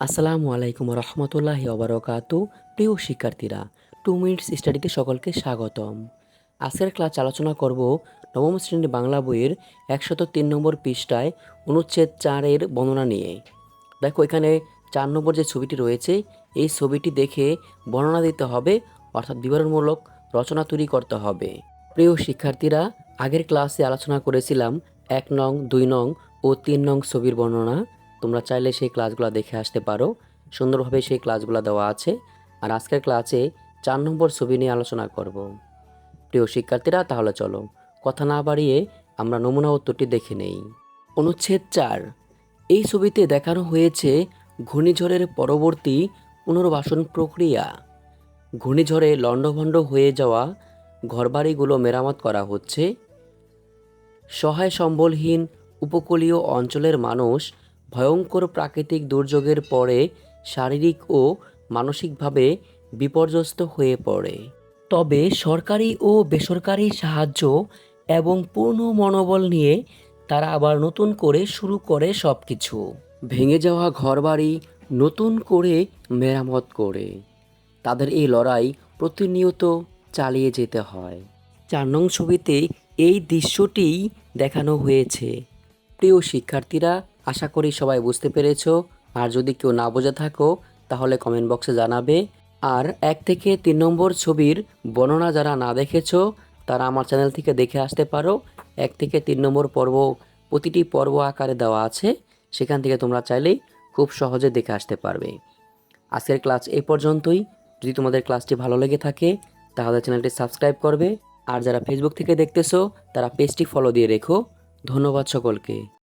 আসসালামু আলাইকুম রহমতুল্লাহি অবরকাত প্রিয় শিক্ষার্থীরা, টু মিনিটস স্টাডিতে সকলকে স্বাগতম। আজকের ক্লাস আলোচনা করব নবম শ্রেণির বাংলা বইয়ের একশত তিন নম্বর পৃষ্ঠায় অনুচ্ছেদ চারের বর্ণনা নিয়ে। দেখো, এখানে চার নম্বর যে ছবিটি রয়েছে, এই ছবিটি দেখে বর্ণনা দিতে হবে, অর্থাৎ বিবরণমূলক রচনা তৈরি করতে হবে। প্রিয় শিক্ষার্থীরা, আগের ক্লাসে আলোচনা করেছিলাম এক নং, দুই নং ও তিন নং ছবির বর্ণনা। তোমরা চাইলে সেই ক্লাসগুলো দেখে আসতে পারো। সুন্দরভাবে সেই ক্লাসগুলো দেওয়া আছে। আর আজকের ক্লাসে চার নম্বর ছবি নিয়ে আলোচনা করব। প্রিয় শিক্ষার্থীরা, তাহলে চলো কথা না বাড়িয়ে আমরা নমুনা উত্তরটি দেখে নেই। অনুচ্ছেদ চার। এই ছবিতে দেখানো হয়েছে ঘূর্ণিঝড়ের পরবর্তী পুনর্বাসন প্রক্রিয়া। ঘূর্ণিঝড়ে লণ্ডভণ্ড হয়ে যাওয়া ঘরবাড়িগুলো মেরামত করা হচ্ছে। সহায় সম্বলহীন উপকূলীয় অঞ্চলের মানুষ ভয়ঙ্কর প্রাকৃতিক দুর্যোগের পরে শারীরিক ও মানসিকভাবে বিপর্যস্ত হয়ে পড়ে। তবে সরকারি ও বেসরকারি সাহায্য এবং পূর্ণ মনোবল নিয়ে তারা আবার নতুন করে শুরু করে সব কিছু ভেঙে যাওয়া ঘরবাড়ি নতুন করে মেরামত করে। তাদের এই লড়াই প্রতিনিয়ত চালিয়ে যেতে হয়। চার নং ছবিতে এই দৃশ্যটিই দেখানো হয়েছে। প্রিয় শিক্ষার্থীরা আশা করি সবাই বুঝতে পেরেছ। আর যদি কেউ না বোঝা থাকো, তাহলে কমেন্ট বক্সে জানাবে। আর এক থেকে তিন নম্বর ছবির বর্ণনা যারা না দেখেছ, তারা আমার চ্যানেল থেকে দেখে আসতে পারো। এক থেকে তিন নম্বর পর্ব, প্রতিটি পর্ব আকারে দেওয়া আছে। সেখান থেকে তোমরা চাইলেই খুব সহজে দেখে আসতে পারবে। আজকের ক্লাস এই পর্যন্তই। যদি তোমাদের ক্লাসটি ভালো লেগে থাকে, তাহলে চ্যানেলটি সাবস্ক্রাইব করবে। আর যারা ফেসবুক থেকে দেখতেছো, তারা পেজটি ফলো দিয়ে রেখো। ধন্যবাদ সকলকে।